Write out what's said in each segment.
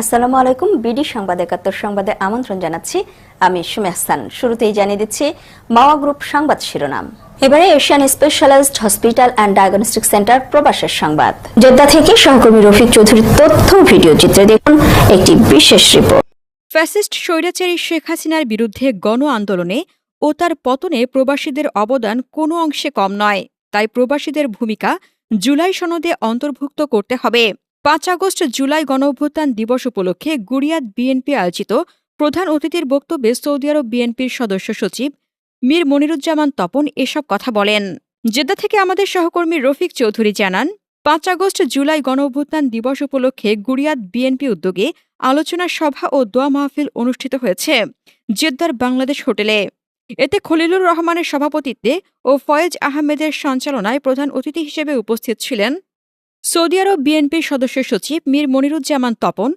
আসসালামু আলাইকুম, বিডি সংবাদ একাত্তর সংবাদে আমন্ত্রণ জানাচ্ছি। আমি সুমে হাসান। শুরুতেই জানিয়ে দিচ্ছি, মাওয়া গ্রুপ সংবাদ শিরোনাম। এবারে Asian specialised hospital and diagnostic centre প্রবাসের সংবাদ। জেদ্দা থেকে সহকর্মী রফিক চৌধুরীর তথ্য ভিডিও চিত্রে দেখুন একটি বিশেষ রিপোর্ট। ফ্যাসিস্ট স্বৈরাচারী শেখ হাসিনার বিরুদ্ধে গণ আন্দোলনে ও তার পতনে প্রবাসীদের অবদান কোনো অংশে কম নয়। তাই প্রবাসীদের ভূমিকা জুলাই সনদে অন্তর্ভুক্ত করতে হবে। পাঁচ আগস্ট জুলাই গণঅভ্যুত্থান দিবস উপলক্ষে গুরিয়াদ বিএনপি আয়োজিত প্রধান অতিথির বক্তব্যে সৌদি আরব বিএনপির সদস্য সচিব মীর মনিরুজ্জামান তপন এসব কথা বলেন। জেদ্দা থেকে আমাদের সহকর্মী রফিক চৌধুরী জানান, পাঁচ আগস্ট জুলাই গণঅভ্যুত্থান দিবস উপলক্ষে গুরিয়াদ বিএনপি উদ্যোগে আলোচনা সভা ও দোয়া মাহফিল অনুষ্ঠিত হয়েছে জেদ্দার বাংলাদেশ হোটেলে। এতে খলিলুর রহমানের সভাপতিত্বে ও ফয়েজ আহমেদের সঞ্চালনায় প্রধান অতিথি হিসেবে উপস্থিত ছিলেন সৌদি আরব বিএনপির সদস্য সচিব মীর মনিরুজ্জামান তপন,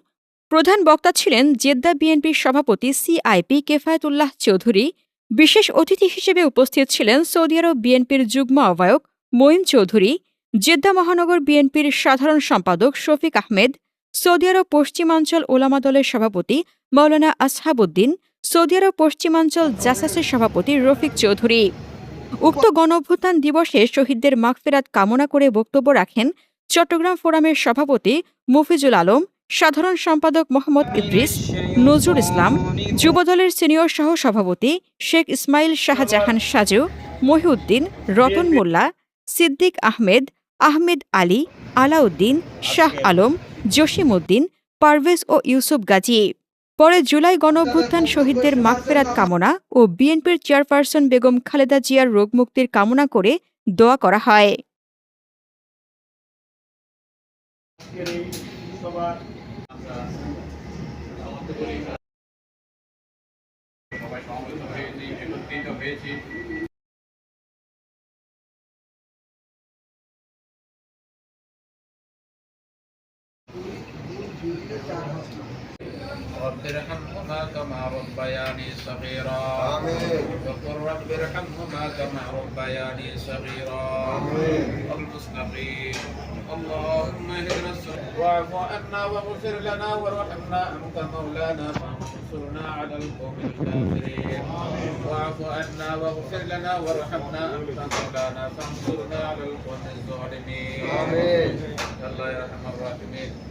প্রধান বক্তা ছিলেন জেদ্দা বিএনপির সভাপতি সিআইপি কেফায়েতুল্লাহ চৌধুরী, বিশেষ অতিথি হিসেবে উপস্থিত ছিলেন সৌদি আরব বিএনপির যুগ্ম আহ্বায়ক মঈন চৌধুরী, জেদ্দা মহানগর বিএনপির সাধারণ সম্পাদক শফিক আহমেদ, সৌদি আরব পশ্চিমাঞ্চল ওলামা দলের সভাপতি মৌলানা আসহাবুদ্দিন, সৌদি আরব পশ্চিমাঞ্চল জাসাসের সভাপতি রফিক চৌধুরী। উক্ত গণঅভ্যুত্থান দিবসে শহীদদের মাগফেরাত কামনা করে বক্তব্য রাখেন চট্টগ্রাম ফোরামের সভাপতি মুফিজুল আলম, সাধারণ সম্পাদক মোহাম্মদ ইদ্রিস, নজরুল ইসলাম, যুবদলের সিনিয়র সহ সভাপতি শেখ ইসমাইল শাহজাহান সাজু, মহিউদ্দিন, রতন মোল্লা, সিদ্দিক আহমেদ আহমেদ আলী, আলাউদ্দিন, শাহ আলম জসিমউদ্দিন পারভেজ ও ইউসুফ গাজী। পরে জুলাই গণঅভ্যুত্থান শহীদদের মাগফেরাত কামনা ও বিএনপির চেয়ারপারসন বেগম খালেদা জিয়ার রোগমুক্তির কামনা করে দোয়া করা হয়। সভার আমরা সবাই সমবেত হয়েছি একত্রিত হয়েছি رب ارحمهما كما ربياني صغيرا وقل رب ارحمهما كما ربياني صغيرا المستقيم اللهم اهدنا واعف عنا واغفر لنا وارحمنا أنت مولانا فانصرنا على القوم الكافرين. واعف عنا واغفر لنا وارحمنا أنت مولانا فانصرنا على القوم الظالمين. آمين. الله يا ارحم الراحمين.